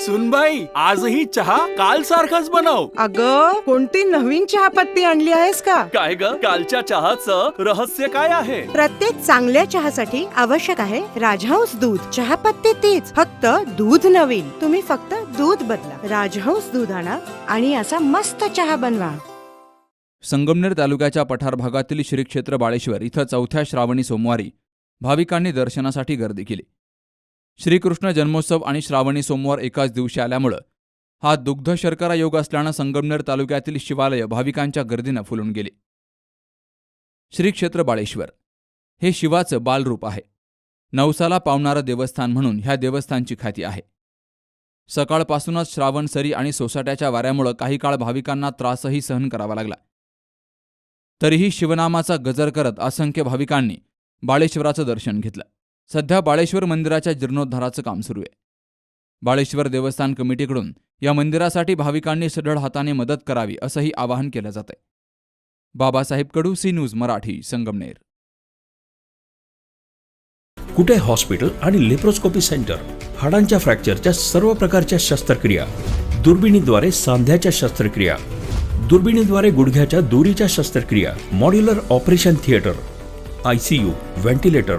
सुनबाई आजही चहा काल सारखाच बनव. अग कोणती नवीन चहापत्ती आणली आहेस का? काय ग? कालच्या चहाचं रहस्य काय आहे? प्रत्येक चांगल्या चहासाठी आवश्यक आहे राजहंस दूध. चहापत्ती तीच फक्त दूध नवीन. तुम्ही फक्त दूध बदला. राजहंस दूध आणा आणि असा मस्त चहा बनवा. संगमनेर तालुक्याच्या पठार भागातील श्री क्षेत्र बाळेश्वर इथं चौथ्या श्रावणी सोमवारी भाविकांनी दर्शनासाठी गर्दी केली. श्रीकृष्ण जन्मोत्सव आणि श्रावणी सोमवार एकाच दिवशी आल्यामुळं हा दुग्ध शर्करा योग असल्यानं संगमनेर तालुक्यातील शिवालय भाविकांच्या गर्दीनं फुलून गेली. श्री क्षेत्र बाळेश्वर. हे शिवाचं बालरूप आहे. नवसाला पावणारं देवस्थान म्हणून ह्या देवस्थानची ख्याती आहे. सकाळपासूनच श्रावण सरी आणि सोसाट्याच्या वाऱ्यामुळं काही काळ भाविकांना त्रासही सहन करावा लागला. तरीही शिवनामाचा गजर करत असंख्य भाविकांनी बाळेश्वराचं दर्शन घेतलं. सध्या बाळेश्वर मंदिराच्या जीर्णोद्धाराचं काम सुरू आहे. बाळेश्वर देवस्थान कमिटीकडून या मंदिरासाठी भाविकांनी सढळ हाताने मदत करावी असंही आवाहन केलं जात आहे Babasaheb Kadu C news Marathi Sangamner. Kute hospital आणि लेप्रोस्कोपी सेंटर? हाडांच्या फ्रॅक्चरच्या सर्व प्रकारच्या शस्त्रक्रिया. दुर्बिणीद्वारे सांध्याच्या शस्त्रक्रिया. दुर्बिणीद्वारे गुडघ्याच्या दुरीच्या शस्त्रक्रिया. Modular operation theatre. ICU ventilator